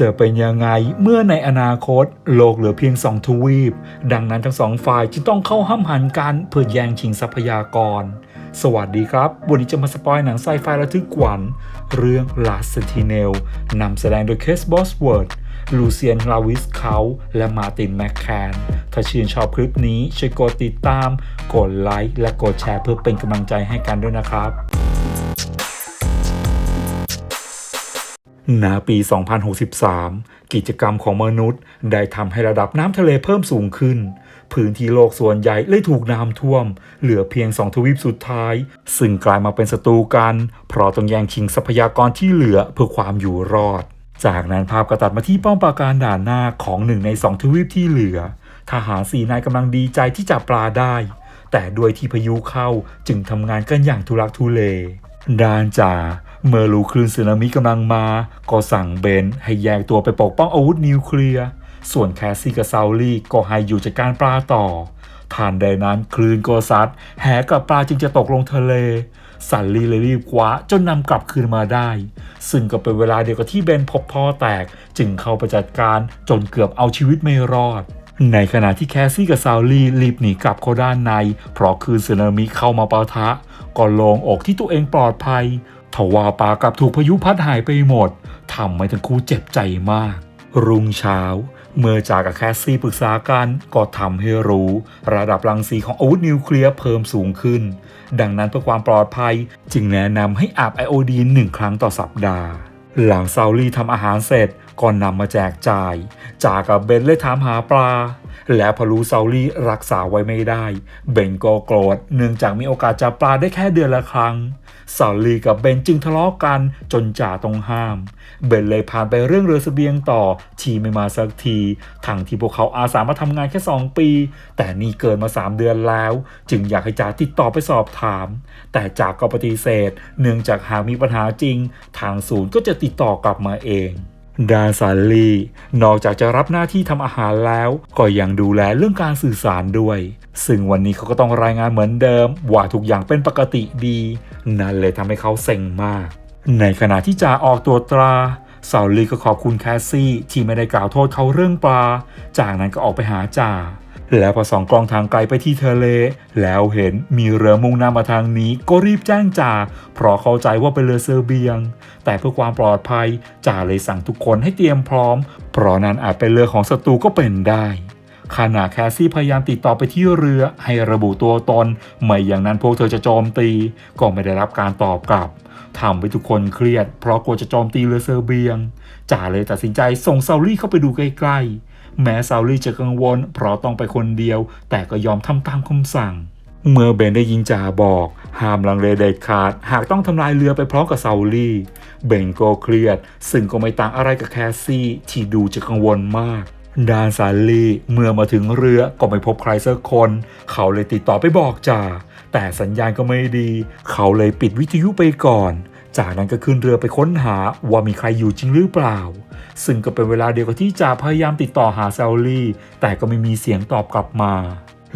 จะเป็นยังไงเมื่อในอนาคต โลกเหลือเพียงสองทวีป ดังนั้นทั้งสองฝ่ายจึงต้องเข้าห้ามหันกันเพื่อแย่งชิงทรัพยากร สวัสดีครับ วันนี้จะมาสปอยหนังไซไฟระทึกขวัญ เรื่อง Last Sentinel นำแสดงโดยเคสบอสเวิร์ดลูเซียนลาวิสเขาและมาตินแมคแคน ถ้าชื่นชอบคลิปนี้ช่วยกดติดตาม กดไลค์และกดแชร์เพื่อเป็นกำลังใจให้กันด้วยนะครับ ณปี 2063 กิจกรรมของมนุษย์ ได้ทำให้ระดับน้ำทะเลเพิ่มสูงขึ้น พื้นที่โลกส่วนใหญ่เลยถูกน้ำท่วม เหลือเพียงสองทวีปสุดท้าย ซึ่งกลายมาเป็นศัตรูกัน เพราะต้องแย่งชิงทรัพยากรที่เหลือเพื่อความอยู่รอด จากนั้นภาพก็ตัดมาที่ป้อมปราการด่านหน้าของหนึ่งในสองทวีปที่เหลือ ทหารสี่นายกำลังดีใจที่จับปลาได้ แต่ด้วยที่พายุเข้าจึงทำงานกันอย่างทุรักทุเลด้านจ่า เมื่อรู้คลื่นสึนามิกำลังมา ก็สั่งเบนให้แยกตัวไปปกป้องอาวุธนิวเคลียร์ ส่วนแคสซี่กับซาวลี่ก็ให้อยู่จัดการปลาต่อทันใดนั้นคลื่นก็ซัดแหกับปลาจึงจะตกลงทะเล สันลีเลยรีบคว้าจนนำกลับคืนมาได้ ซึ่งก็เป็นเวลาเดียวกับที่เบนพบท่อแตก จึงเข้าไปจัดการจนเกือบเอาชีวิตไม่รอด ในขณะที่แคสซี่กับซาวลี่รีบหนีกลับเข้าด้านใน เพราะคืนสึนามิเข้ามาปะทะ ก็โลงอกที่ตัวเองปลอดภัย ทว่าปากลับถูกพายุพัดหายไปหมดทำให้ทั้งคู่เจ็บใจมาก รุ่งเช้า เมื่อจากกับแคสซี่ปรึกษากันก็ทำให้รู้ ระดับรังสีของอาวุธนิวเคลียร์เพิ่มสูงขึ้น ดังนั้นเพื่อความปลอดภัยจึงแนะนำให้อาบไอโอดีนหนึ่งครั้งต่อสัปดาห์หลังซาลี่ทำอาหารเสร็จก็นำมาแจกจ่าย จากกับเบนเลยถามหาปลา และพอรู้ซาลี่รักษาไว้ไม่ได้ เบนก็โกรธเนื่องจากมีโอกาสจับปลาได้แค่เดือนละครั้งซาลี่กับเบนจึงทะเลาะกันจนจ่าต้องห้าม เบนเลยผ่านไปเรื่องเรือเสบียงต่อที่ไม่มาสักทีทั้งที่พวกเขาอาสามาทำงานแค่ 2 ปี แต่นี่เกินมา 3 เดือนแล้ว จึงอยากให้จ่าติดต่อไปสอบถาม แต่จ่าก็ปฏิเสธ เนื่องจากหากมีปัญหาจริง ทางศูนย์ก็จะติดต่อกลับมาเอง ดานซาลี นอกจากจะรับหน้าที่ทำอาหารแล้ว ก็ยังดูแลเรื่องการสื่อสารด้วย ซึ่งวันนี้เขาก็ต้องรายงานเหมือนเดิม ว่าทุกอย่างเป็นปกติดี นั่นเลยทำให้เขาเซ็งมาก ในขณะที่จ่าออกตัวตราซาลีก็ขอบคุณแคสซี่ที่ไม่ได้กล่าวโทษเขาเรื่องปลา จากนั้นก็ออกไปหาจ่า แล้วพอส่องกล้องทางไกลไปที่ทะเล แล้วเห็นมีเรือมุ่งหน้ามาทางนี้ก็รีบแจ้งจ่าเพราะเข้าใจว่าเป็นเรือเซอร์เบียง แต่เพื่อความปลอดภัยจ่าเลยสั่งทุกคนให้เตรียมพร้อม เพราะนั้นอาจเป็นเรือของศัตรูก็เป็นได้ขณะแคสซี่พยายามติดต่อไปที่เรือให้ระบุตัวตน ไม่อย่างนั้นพวกเธอจะโจมตี ก็ไม่ได้รับการตอบกลับทำให้ทุกคนเครียด เพราะกลัวจะโจมตีเรือเซอร์เบียงจ่าเลยตัดสินใจส่งซาลี่เข้าไปดูใกล้ๆ แม้ซาลี่จะกังวล เพราะต้องไปคนเดียว แต่ก็ยอมทำตามคำสั่ง เมื่อเบนได้ยินจ่าบอก ห้ามลังเลเด็ดขาด หากต้องทำลายเรือไปพร้อมกับซาลี่ เบนก็เครียด ซึ่งก็ไม่ต่างอะไรกับแคสซี่ ที่ดูจะกังวลมากดานซาลีเมื่อมาถึงเรือก็ไม่พบใครสักคน เขาเลยติดต่อไปบอกจ่าแต่สัญญาณก็ไม่ดี เขาเลยปิดวิทยุไปก่อน จากนั้นก็ขึ้นเรือไปค้นหาว่ามีใครอยู่จริงหรือเปล่า ซึ่งก็เป็นเวลาเดียวกับที่จ่าพยายามติดต่อหาซาลี่ แต่ก็ไม่มีเสียงตอบกลับมา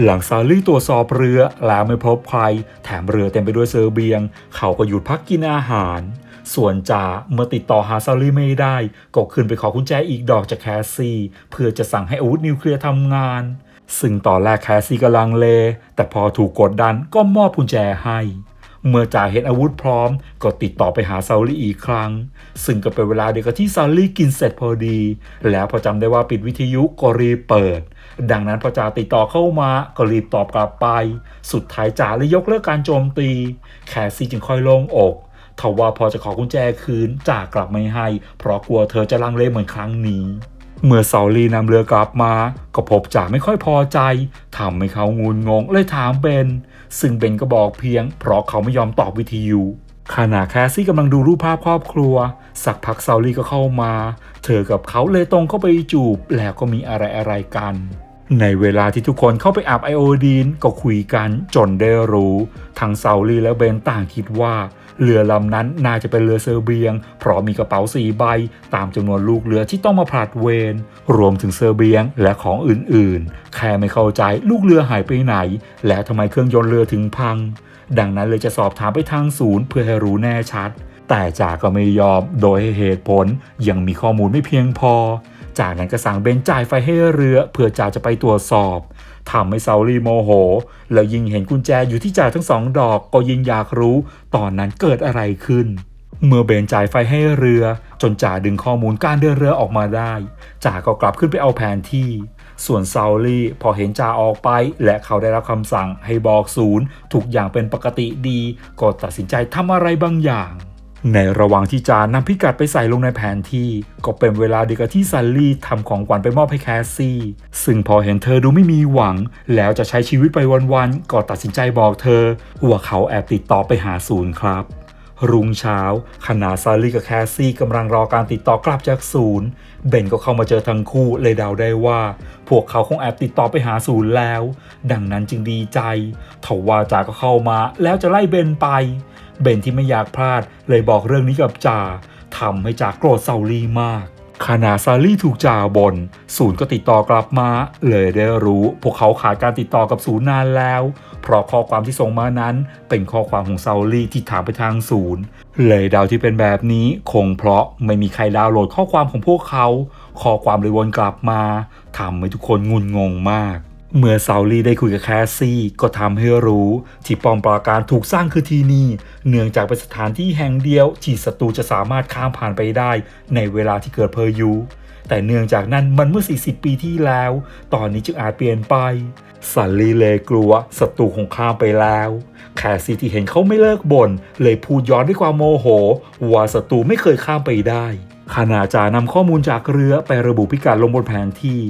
หลังซาลี่ตรวจสอบเรือแล้วไม่พบใคร แถมเรือเต็มไปด้วยเซอร์เบียง เขาก็หยุดพักกินอาหาร ส่วนจ่าเมื่อติดต่อหาซาลี่ไม่ได้ ก็ขึ้นไปขอกุญแจอีกดอกจากแคสซี่เพื่อจะสั่งให้อาวุธนิวเคลียร์ทำงาน ซึ่งตอนแรกแคสซี่กำลังเล แต่พอถูกกดดันก็มอบกุญแจให้ เมื่อจ่าเห็นอาวุธพร้อม ก็ติดต่อไปหาซาลี่อีกครั้ง ซึ่งก็เป็นเวลาเดียวกับที่ซาลี่กินเสร็จพอดี แล้วพอจำได้ว่าปิดวิทยุก็รีบเปิด ดังนั้นพอจ่าติดต่อเข้ามาก็รีบตอบกลับไป สุดท้ายจ่าเลยยกเลิกการโจมตี แคสซี่จึงค่อยโล่งอกทว่าพอจะขอกุญแจคืนจ่ากลับไม่ให้ เพราะกลัวเธอจะลังเลเหมือนครั้งนี้ เมื่อซาลีนำเรือกลับมา ก็พบจ่าไม่ค่อยพอใจทำให้เขางุนงงเลยถามเบน ซึ่งเบนก็บอกเพียง เพราะเขาไม่ยอมตอบวิทยุขณะแคสซี่กำลังดูรูปภาพครอบครัว สักพักซาลีก็เข้ามา เธอกับเขาเลยตรงเข้าไปจูบ แล้วก็มีอะไรอะไรกัน ในเวลาที่ทุกคนเข้าไปอาบไอโอดีนก็คุยกันจนได้รู้ ทั้งซาลีและเบนต่างคิดว่า เรือลำนั้นน่าจะเป็นเรือเซอร์เบียง เพราะมีกระเป๋าสี่ใบ ตามจำนวนลูกเรือที่ต้องมาผลัดเวรรวมถึงเซอร์เบียงและของอื่นๆ แค่ไม่เข้าใจลูกเรือหายไปไหน และทำไมเครื่องยนต์เรือถึงพัง ดังนั้นเลยจะสอบถามไปทางศูนย์เพื่อให้รู้แน่ชัด แต่จ่าก็ไม่ยอมโดยให้เหตุผลยังมีข้อมูลไม่เพียงพอ จากนั้นก็สั่งเบนจ่ายไฟให้เรือเพื่อจ่าจะไปตรวจสอบ ทำให้เซาลี่โมโห แล้วยิ่งเห็นกุญแจอยู่ที่จ่าทั้งสองดอกก็ยิ่งอยากรู้ ตอนนั้นเกิดอะไรขึ้น เมื่อเบนจ่ายไฟให้เรือ จนจ่าดึงข้อมูลการเดินเรือออกมาได้จ่าก็กลับขึ้นไปเอาแผนที่ ส่วนซาลี่พอเห็นจ่าออกไป และเขาได้รับคำสั่งให้บอกศูนย์ทุกอย่างเป็นปกติดี ก็ตัดสินใจทำอะไรบางอย่าง ในระหว่างที่จานำพิกัดไปใส่ลงในแผนที่ ก็เป็นเวลาเดียวกับที่ซัลลี่ทำของขวัญไปมอบให้แคสซี่ ซึ่งพอเห็นเธอดูไม่มีหวัง แล้วจะใช้ชีวิตไปวันๆก็ตัดสินใจบอกเธอว่าเขาแอบติดต่อไปหาศูนย์ครับรุ่งเช้าขณะซาลี่กับแคสซี่กำลังรอการติดต่อกลับจากศูนย์ เบนก็เข้ามาเจอทั้งคู่เลยเดาได้ว่า พวกเขาคงแอบติดต่อไปหาศูนย์แล้ว ดังนั้นจึงดีใจทว่าจาก็เข้ามาแล้วจะไล่เบนไป เบนที่ไม่อยากพลาด เลยบอกเรื่องนี้กับจ่าทำให้จ่าโกรธเซาลี่มากขณะซาลี่ถูกจ่าบนศูนย์ก็ติดต่อกลับมา เลยได้รู้ พวกเขาขาดการติดต่อกับศูนย์นานแล้ว เพราะข้อความที่ส่งมานั้น เป็นข้อความของซาลี่ที่ถามไปทางศูนย์ เลยดาวที่เป็นแบบนี้คงเพราะไม่มีใครดาวน์โหลดข้อความของพวกเขา ข้อความเลยวนกลับมาทำให้ทุกคนงุนงงมาก เมื่อซาลี่ได้คุยกับแคสซี่ ก็ทำให้รู้ ที่ป้อมปราการถูกสร้างคือที่นี่ เนื่องจากเป็นสถานที่แห่งเดียว ที่ศัตรูจะสามารถข้ามผ่านไปได้ ในเวลาที่เกิดเพอร์ยูแต่เนื่องจากนั้นมันเมื่อ 40 ปีที่แล้ว ตอนนี้จึงอาจเปลี่ยนไปซันลี่เลยกลัวศัตรูคงข้ามไปแล้ว แคสซี่ที่เห็นเขาไม่เลิกบ่นเลยพูดย้อนด้วยความโมโห ว่าศัตรูไม่เคยข้ามไปได้ ขณะจานำข้อมูลจากเรือไประบุพิกัดลงบนแผนที่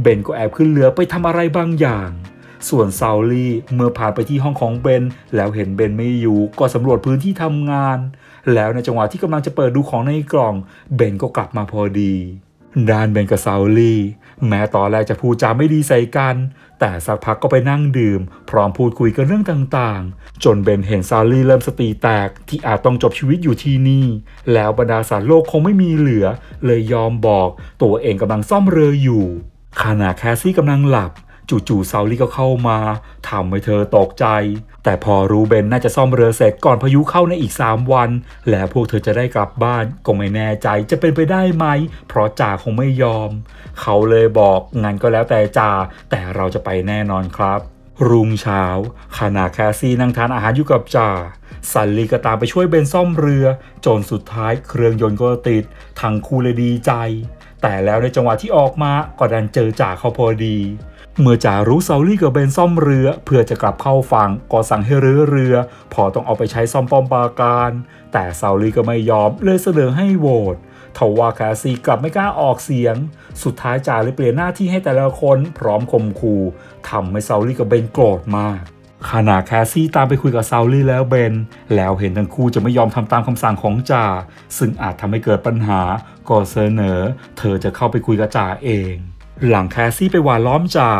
เบนก็แอบขึ้นเรือไปทำอะไรบางอย่าง ส่วนซาลี่เมื่อผ่านไปที่ห้องของเบน แล้วเห็นเบนไม่อยู่ก็สำรวจพื้นที่ทำงาน แล้วในจังหวะที่กำลังจะเปิดดูของในกล่อง เบนก็กลับมาพอดี ด้านเบนกับซาลี่ แม้ตอนแรกจะพูดจาไม่ดีใส่กัน แต่สักพักก็ไปนั่งดื่ม พร้อมพูดคุยกันเรื่องต่างๆ จนเบนเห็นซาลี่เริ่มสติแตกที่อาจต้องจบชีวิตอยู่ที่นี่ แล้วบรรดาสารโลกคงไม่มีเหลือ เลยยอมบอกตัวเองกำลังซ่อมเรืออยู่ขณะแคสซี่กำลังหลับ จู่ๆซาลี่ก็เข้ามาทำให้เธอตกใจ แต่พอรู้เบนน่าจะซ่อมเรือเสร็จก่อนพายุเข้าในอีก 3 วัน แล้วพวกเธอจะได้กลับบ้านก็ไม่แน่ใจจะเป็นไปได้ไหม เพราะจ่าคงไม่ยอม เขาเลยบอกงั้นก็แล้วแต่จ่าแต่เราจะไปแน่นอนครับ รุ่งเช้าขณะแคสซี่นั่งทานอาหารอยู่กับจ่าซันลี่ก็ตามไปช่วยเบนซ่อมเรือ จนสุดท้ายเครื่องยนต์ก็ติดทั้งคู่เลยดีใจ แต่แล้วในจังหวะที่ออกมาก็ดันเจอจ่าเขาพอดี เมื่อจ่ารู้ซาลี่กับเบนซ่อมเรือ เพื่อจะกลับเข้าฝั่งก็สั่งให้รื้อเรือ พอต้องเอาไปใช้ซ่อมป้อมปราการ แต่ซาลี่ก็ไม่ยอมเลยเสนอให้โหวตทว่าแคสซี่กลับไม่กล้าออกเสียง สุดท้ายจ่าเลยเปลี่ยนหน้าที่ให้แต่ละคนพร้อมข่มขู่ทำให้ซาลี่กับเบนโกรธมากขณะแคสซี่ตามไปคุยกับซาลี่แล้วเบน แล้วเห็นทั้งคู่จะไม่ยอมทำตามคำสั่งของจ่า ซึ่งอาจทำให้เกิดปัญหา ก็เสนอ เธอจะเข้าไปคุยกับจ่าเอง หลังแคสซี่ไปหวานล้อมจ่า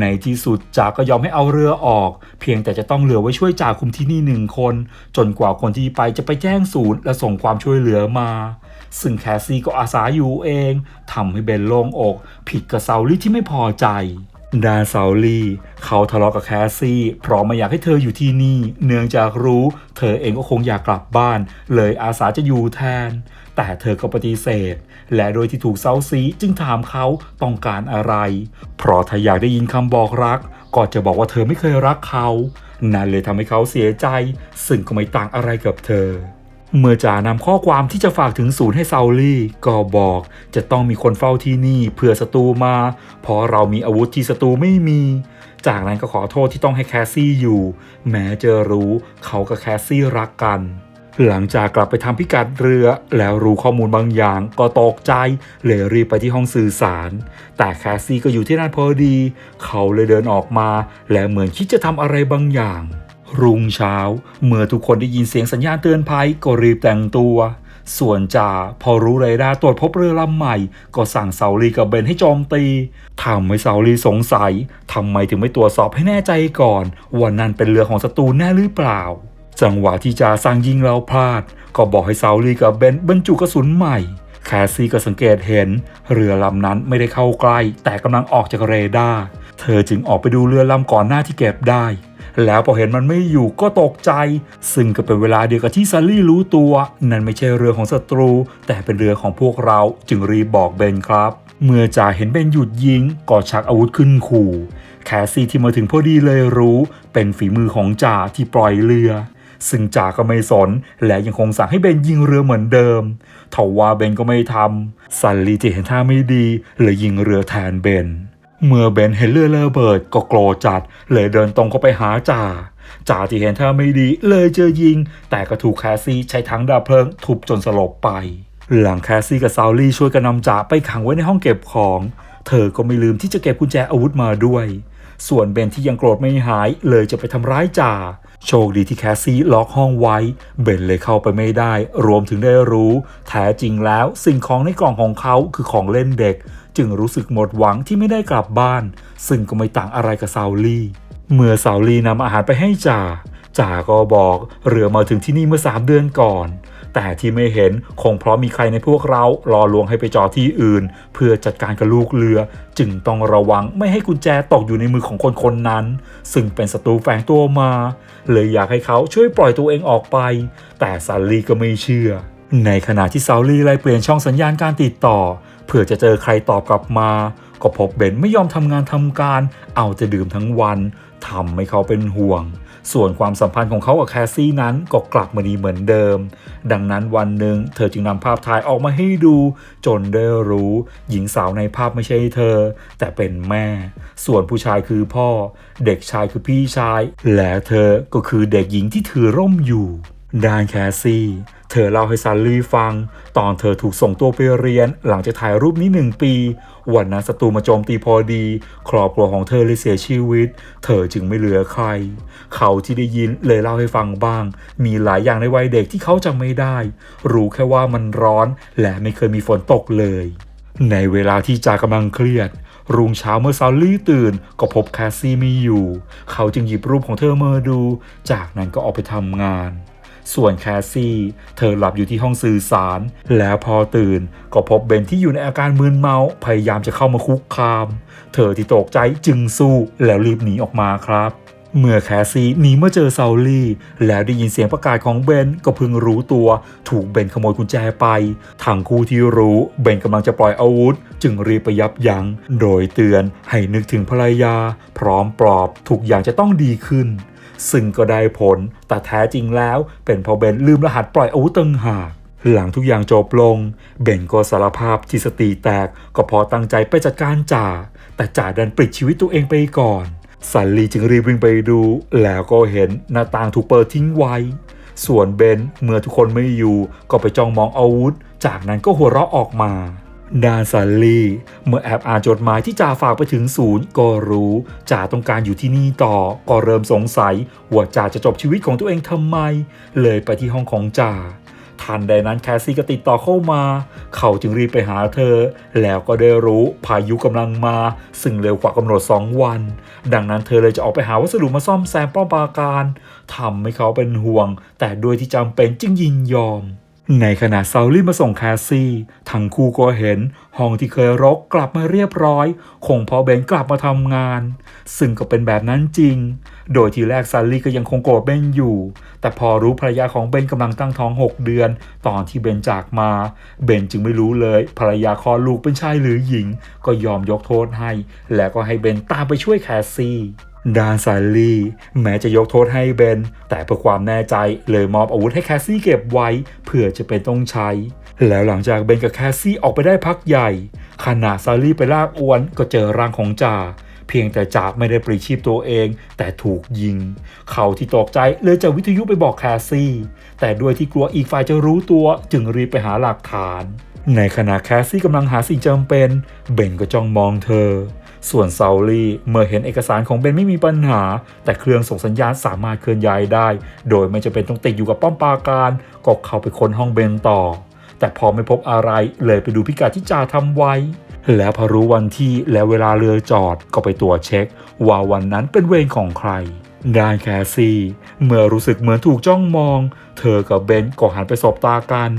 ในที่สุดจ่าก็ยอมให้เอาเรือออก เพียงแต่จะต้องเหลือไว้ช่วยจ่าคุมที่นี่หนึ่งคน จนกว่าคนที่ไปจะไปแจ้งศูนย์และส่งความช่วยเหลือมา ซึ่งแคสซี่ก็อาสาอยู่เองทำให้เบนโล่งอก ผิดกับซาลี่ที่ไม่พอใจดานซาลี่ เขาทะเลาะกับแคสซี่ เพราะไม่อยากให้เธออยู่ที่นี่ เนื่องจากรู้ เธอเองก็คงอยากกลับบ้าน เลยอาสาจะอยู่แทน แต่เธอก็ปฏิเสธ และโดยที่ถูกเซาซีจึงถามเขาต้องการอะไร เพราะถ้าอยากได้ยินคำบอกรัก ก็จะบอกว่าเธอไม่เคยรักเขา นั่นเลยทำให้เขาเสียใจ ซึ่งก็ไม่ต่างอะไรกับเธอ เมื่อจ่านำข้อความที่จะฝากถึงศูนย์ให้เซาลี่ ก็บอกจะต้องมีคนเฝ้าที่นี่เพื่อศัตรูมา เพราะเรามีอาวุธที่ศัตรูไม่มีจากนั้นก็ขอโทษที่ต้องให้แคสซี่อยู่ แม้จะรู้เขากับแคสซี่รักกัน หลังจากกลับไปทำพิกัดเรือ แล้วรู้ข้อมูลบางอย่างก็ตกใจเลยรีบไปที่ห้องสื่อสาร แต่แคสซี่ก็อยู่ที่นั่นพอดี เขาเลยเดินออกมา และเหมือนคิดจะทำอะไรบางอย่าง รุ่งเช้า เมื่อทุกคนได้ยินเสียงสัญญาณเตือนภัยก็รีบแต่งตัว ส่วนจ่าพอรู้เรดาร์ตรวจพบเรือลำใหม่ ก็สั่งเซาลีกับเบนให้โจมตีทำให้เซาลีสงสัยทำไมถึงไม่ตรวจสอบให้แน่ใจก่อนว่านั่นเป็นเรือของศัตรูแน่หรือเปล่า จังหวะที่จ่าสั่งยิงเราพลาด ก็บอกให้เซาลีกับเบนบรรจุกระสุนใหม่ แคสซี่ก็สังเกตเห็น เรือลำนั้นไม่ได้เข้าใกล้ แต่กำลังออกจากเรดาร์ เธอจึงออกไปดูเรือลำก่อนหน้าที่เก็บได้ แล้วพอเห็นมันไม่อยู่ก็ตกใจ ซึ่งก็เป็นเวลาเดียวกับที่ซัลลี่รู้ตัว นั่นไม่ใช่เรือของศัตรู แต่เป็นเรือของพวกเราจึงรีบบอกเบนครับเมื่อจ่าเห็นเบนหยุดยิงก็ชักอาวุธขึ้นขู่ แคสซี่ที่มาถึงพอดีเลยรู้ เป็นฝีมือของจ่าที่ปล่อยเรือ ซึ่งจ่าก็ไม่สน และยังคงสั่งให้เบนยิงเรือเหมือนเดิมทว่าเบนก็ไม่ทำซันลีที่เห็นท่าไม่ดีเลยยิงเรือแทนเบนเมื่อเบนเห็นเรือระเบิดก็โกรธจัด เลยเดินตรงเข้าไปหาจ่าจ่าที่เห็นท่าไม่ดีเลยเจอยิง แต่ก็ถูกแคสซี่ใช้ถังดับเพลิงทุบจนสลบไป หลังแคสซี่กับซาวลี่ช่วยกันนำจ่าไปขังไว้ในห้องเก็บของ เธอก็ไม่ลืมที่จะเก็บกุญแจอาวุธมาด้วย ส่วนเบนที่ยังโกรธไม่หายเลยจะไปทำร้ายจ่า โชคดีที่แคสซี่ล็อกห้องไว้ เบนเลยเข้าไปไม่ได้ รวมถึงได้รู้ แท้จริงแล้วสิ่งของในกล่องของเขาคือของเล่นเด็ก จึงรู้สึกหมดหวังที่ไม่ได้กลับบ้าน ซึ่งก็ไม่ต่างอะไรกับซาวลี่ เมื่อซาวลี่นำอาหารไปให้จ่าจ่าก็บอกเรือมาถึงที่นี่เมื่อสามเดือนก่อน แต่ที่ไม่เห็นคงเพราะมีใครในพวกเรารอลวงให้ไปจอที่อื่น เพื่อจัดการกับลูกเรือ จึงต้องระวังไม่ให้กุญแจตกอยู่ในมือของคนคนนั้น ซึ่งเป็นศัตรูแฝงตัวมา เลยอยากให้เขาช่วยปล่อยตัวเองออกไป แต่ซันลี่ก็ไม่เชื่อ ในขณะที่ซาลี่ไล่เปลี่ยนช่องสัญญาณการติดต่อ เพื่อจะเจอใครตอบกลับมา ก็พบเบนไม่ยอมทำงานทำการ เอาแต่ดื่มทั้งวันทำให้เขาเป็นห่วง ส่วนความสัมพันธ์ของเขากับแคสซี่นั้นก็กลับมาดีเหมือนเดิม ดังนั้นวันหนึ่งเธอจึงนำภาพถ่ายออกมาให้ดู จนได้รู้ หญิงสาวในภาพไม่ใช่เธอ แต่เป็นแม่ ส่วนผู้ชายคือพ่อ เด็กชายคือพี่ชาย และเธอก็คือเด็กหญิงที่ถือร่มอยู่ ดานแคสซี่ เธอเล่าให้ซันลี่ฟัง ตอนเธอถูกส่งตัวไปเรียน หลังจากถ่ายรูปนี้หนึ่งปี วันนั้นศัตรูมาโจมตีพอดี ครอบครัวของเธอเลยเสียชีวิต เธอจึงไม่เหลือใคร เขาที่ได้ยินเลยเล่าให้ฟังบ้าง มีหลายอย่างในวัยเด็กที่เขาจำไม่ได้ รู้แค่ว่ามันร้อน และไม่เคยมีฝนตกเลย ในเวลาที่จากำลังเครียดรุ่งเช้าเมื่อซาลลี่ตื่นก็พบแคสซี่ไม่อยู่ เขาจึงหยิบรูปของเธอมาดู จากนั้นก็ออกไปทำงาน ส่วนแคสซี่ เธอหลับอยู่ที่ห้องสื่อสาร แล้วพอตื่นก็พบเบนที่อยู่ในอาการมึนเมาพยายามจะเข้ามาคุกคาม เธอที่ตกใจจึงสู้แล้วรีบหนีออกมาครับเมื่อแคสซี่หนีมาเจอซาลลี่ แล้วได้ยินเสียงประกาศของเบนก็เพิ่งรู้ตัว ถูกเบนขโมยกุญแจไปทั้งคู่ที่รู้เบนกำลังจะปล่อยอาวุธ จึงรีบไปยับยัง้ง โดยเตือนให้นึกถึงภรรยา พร้อมปลอบทุกอย่างจะต้องดีขึ้น ซึ่งก็ได้ผล แต่แท้จริงแล้วเป็นพราะเบนลืมรหัสปล่อยอาวุธตั้งหากหลังทุกอย่างจบลง เบนก็สารภาพที่สติแตกก็พอตั้งใจไปจัดการจ่า แต่จ่าดันปลิดชีวิตตัวเองไปก่อนสันลีจึงรีบวิ่งไปดู แล้วก็เห็นหน้าต่างถูกเปิดทิ้งไว้ ส่วนเบนเมื่อทุกคนไม่อยู่ก็ไปจ้องมองอาวุธ จากนั้นก็หัวเราะออกมา ดานซันลีเมื่อแอบอ่านจดหมายที่จ่าฝากไปถึงศูนย์ก็รู้จ่าต้องการอยู่ที่นี่ต่อ ก็เริ่มสงสัยว่าจ่าจะจบชีวิตของตัวเองทำไม เลยไปที่ห้องของจ่าทันใดนั้นแคสซี่ก็ติดต่อเข้ามา เขาจึงรีบไปหาเธอ แล้วก็ได้รู้พายุกำลังมา ซึ่งเร็วกว่ากำหนด 2 วัน ดังนั้นเธอเลยจะออกไปหาวัสดุมาซ่อมแซมป้อมปราการทำให้เขาเป็นห่วง แต่ด้วยที่จำเป็นจึงยินยอม ในขณะซาลี่มาส่งแคสซี่ ทั้งคู่ก็เห็นห้องที่เคยรกกลับมาเรียบร้อย คงพอเบนกลับมาทำงาน ซึ่งก็เป็นแบบนั้นจริง โดยทีแรกซัลลี่ก็ยังคงโกรธเบนอยู่ แต่พอรู้ภรรยาของเบนกำลังตั้งท้อง 6 เดือน ตอนที่เบนจากมา เบนจึงไม่รู้เลย ภรรยาคลอดลูกเป็นชายหรือหญิง ก็ยอมยกโทษให้ และก็ให้เบนตามไปช่วยแคสซี่ ดานซัลลี่แม้จะยกโทษให้เบน แต่เพื่อความแน่ใจเลยมอบอาวุธให้แคสซี่เก็บไว้เพื่อจะเป็นต้องใช้ แล้วหลังจากเบนกับแคสซี่ออกไปได้พักใหญ่ ขณะซัลลี่ไปลากอวนก็เจอร่างของจ่าเพียงแต่จ่าไม่ได้ปลีชีพตัวเอง แต่ถูกยิง เขาที่ตกใจเลยจะวิทยุไปบอกแคสซี่ แต่ด้วยที่กลัวอีกฝ่ายจะรู้ตัวจึงรีบไปหาหลักฐาน ในขณะแคสซี่กำลังหาสิ่งจำเป็น เบนก็จ้องมองเธอ ส่วนซาลลี่เมื่อเห็นเอกสารของเบนไม่มีปัญหา แต่เครื่องส่งสัญญาณสามารถเคลื่อนย้ายได้ โดยไม่จำเป็นต้องติดอยู่กับป้อมปราการก็เข้าไปค้นห้องเบนต่อ แต่พอไม่พบอะไรเลยไปดูพิกัดที่จ่าทำไว้ แล้วพอรู้วันที่และเวลาเรือจอดก็ไปตรวจเช็ค ว่าวันนั้นเป็นเวรของใครด้านแคสซี่เมื่อรู้สึกเหมือนถูกจ้องมอง เธอกับเบนก็หันไปสบตากัน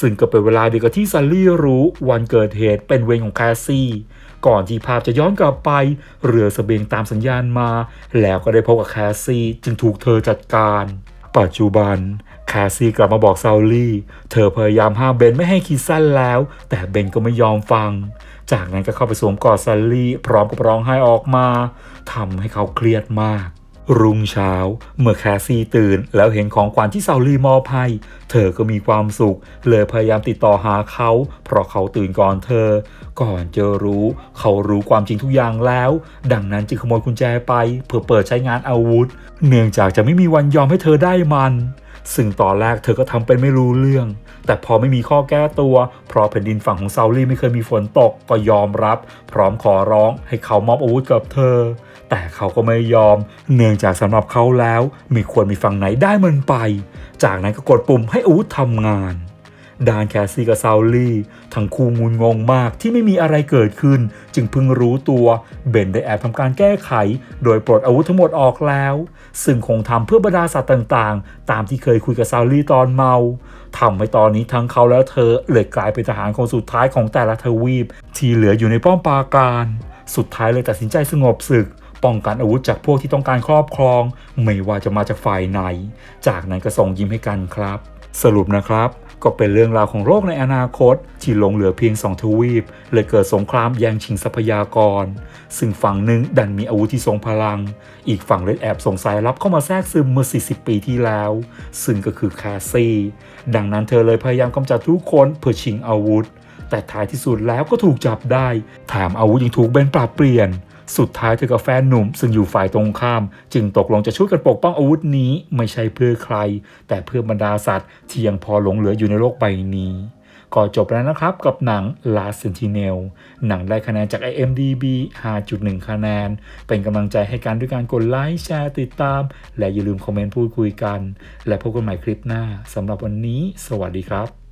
ซึ่งก็เป็นเวลาเดียวกับที่ซันลี่รู้วันเกิดเหตุเป็นเวรของแคสซี่ ก่อนที่ภาพจะย้อนกลับไป เรือสเสบียงตามสัญญาณมา แล้วก็ได้พบกับแคสซี่จึงถูกเธอจัดการ ปัจจุบันแคสซี่กลับมาบอกซาลลี่ เธอพยายามห้ามเบนไม่ให้คิดสั้นแล้ว แต่เบนก็ไม่ยอมฟัง จากนั้นก็เข้าไปสวมกอดซัลลี่ พร้อมกับร้องไห้ออกมาทำให้เขาเครียดมาก รุ่งเช้า เมื่อแคสซี่ตื่น แล้วเห็นของขวัญที่ซาลีมอบให้เธอก็มีความสุข เลยพยายามติดต่อหาเขา เพราะเขาตื่นก่อนเธอ ก่อนจะรู้ เขารู้ความจริงทุกอย่างแล้ว ดังนั้นจึงขโมยกุญแจไป เพื่อเปิดใช้งานอาวุธ เนื่องจากจะไม่มีวันยอมให้เธอได้มัน ซึ่งตอนแรกเธอก็ทำเป็นไม่รู้เรื่อง แต่พอไม่มีข้อแก้ตัว เพราะแผ่นดินฝั่งของซาลลี่ไม่เคยมีฝนตกก็ยอมรับ พร้อมขอร้องให้เขามอบอาวุธกับเธอ แต่เขาก็ไม่ยอม เนื่องจากสำหรับเขาแล้วไม่ควรมีฝั่งไหนได้มันไป จากนั้นก็กดปุ่มให้อาวุธทำงานดานแคสซี่กับซาลลี่ ทั้งคู่งุนงงมากที่ไม่มีอะไรเกิดขึ้น จึงเพิ่งรู้ตัวเบนได้แอบทำการแก้ไข โดยปลดอาวุธทั้งหมดออกแล้ว ซึ่งคงทำเพื่อบรรดาสัตว์ต่างๆ ตามที่เคยคุยกับซาลลี่ตอนเมาทำให้ตอนนี้ทั้งเขาและเธอเลยกลายเป็นทหารคนสุดท้ายของแต่ละทวีป ที่เหลืออยู่ในป้อมปราการ สุดท้ายเลยตัดสินใจสงบศึก ป้องกันอาวุธจากพวกที่ต้องการครอบครอง ไม่ว่าจะมาจากฝ่ายไหน จากนั้นก็ส่งยิ้มให้กันครับ สรุปนะครับ ก็เป็นเรื่องราวของโลกในอนาคต ที่หลงเหลือเพียงสองทวีปเลยเกิดสงครามแย่งชิงทรัพยากร ซึ่งฝั่งหนึ่งดันมีอาวุธที่ทรงพลัง อีกฝั่งเลยแอบสงสายลับเข้ามาแทรกซึมเมื่อ 40 ปีที่แล้ว ซึ่งก็คือคสซี่ ดังนั้นเธอเลยพยายามกำจัดทุกคนเพื่อชิงอาวุธแต่ท้ายที่สุดแล้วก็ถูกจับได้ แถมอาวุธยังถูกเบนปรับเปลี่ยน สุดท้ายเธอกับแฟนหนุ่ม ซึ่งอยู่ฝ่ายตรงข้าม จึงตกลงจะช่วยกันปกป้องอาวุธนี้ไม่ใช่เพื่อใคร แต่เพื่อบรรดาสัตว์ที่ยังพอหลงเหลืออยู่ในโลกใบนี้ ก็จบแล้วนะครับกับหนัง Last Sentinel หนังได้คะแนนจาก IMDb 5.1 คะแนน เป็นกำลังใจให้กันด้วยการกดไลค์แชร์ติดตาม และอย่าลืมคอมเมนต์พูดคุยกัน และพบกันใหม่คลิปหน้าสำหรับวันนี้ สวัสดีครับ